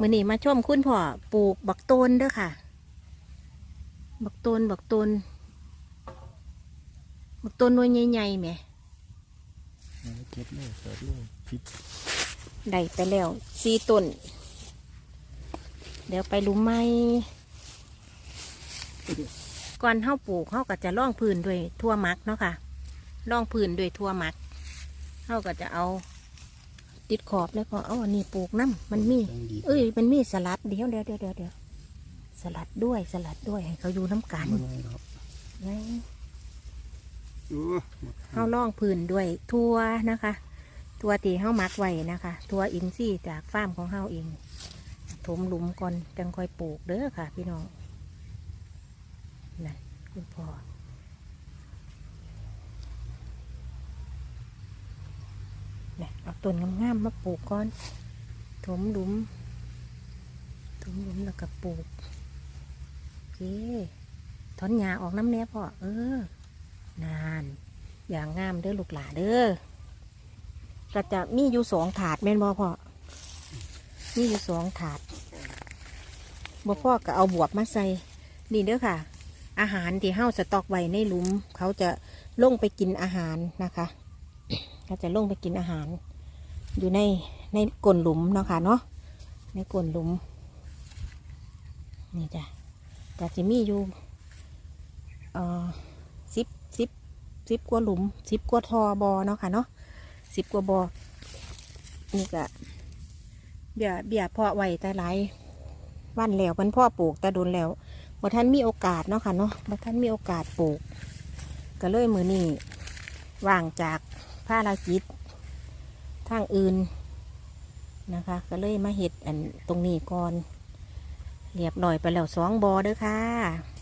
มื่อนี้มาชมคุณพ่อปลูกบักโตนเด้อค่ะ บักโตนบักโตนบักโตนหน่วยใหญ่ๆแหมเก็บเลยเปิดเลยพิษได้ไปแล้วสี่ต้น เดี๋ยวไปหลุมไม้ก่อนเฮาปลูกเฮาก็จะล่องพื้นด้วยทั่วหมักเนาะค่ะล่องพื้นด้วยทั่วหมักเฮาก็จะเอา ติดขอบแล้วก็เอาอันนี้ปลูกน้ำมันมีต้องดีเอ้ย มันมีสลัดเดี๋ยวเดี๋ยวเดี๋ยวเดี๋ยวเดี๋ยวสลัดด้วยสลัดด้วยให้เขาอยู่น้ำกันมันไม่หรอกไงโอ้เฮาล่องพื้นด้วยทั่วนะคะ ทั่วตีเฮามักไว้นะคะ ทั่วอินทรีย์จากฟาร์มของเฮาเองถมหลุมก่อนจังค่อยปลูกเด้อค่ะ พี่น้องนั่นคุณพ่อ นี่ยเอาต้นงามๆมาปลูกก่อน ถมหลุม ถมหลุมแล้วก็ปลูกโอเคถอนหญ้าออกน้ำเนี้ยพ่อเออ นาน อย่างงามเด้อลูกหลาเด้อก็จะมีอยู่สองถาดแม่นบ่พ่อมีอยู่สองถาดบ่พ่อก็เอาบวบมาใส่ นี่เด้อค่ะ อาหารที่เฮาสต็อกไว้ในหลุม เขาจะลงไปกินอาหารนะคะ เขาจะลงไปกินอาหาร อยู่ในในก้นหลุมเนาะค่ะเนาะในก้นหลุม นี่จ้ะก็จะมีอยู่เอ่อสิบสิบสิบกว่าหลุมสิบกว่าทอบอเนาะค่ะเนาะสิบกว่าบอนี่ก็เบียเบียเพาะไว้แต่หลายวันแล้วมันพ่อปลูกแต่โดนแล้วบ่ท่านมีโอกาสเนาะค่ะเนาะบ่ท่านมีโอกาสปลูก ก็เลยมือนี่ว่างจาก ภารกิจทางอื่นนะคะ ก็เลยมาเห็ดอันตรงนี้ก่อน เรียบร้อยไปแล้วสองบอเด้อค่ะ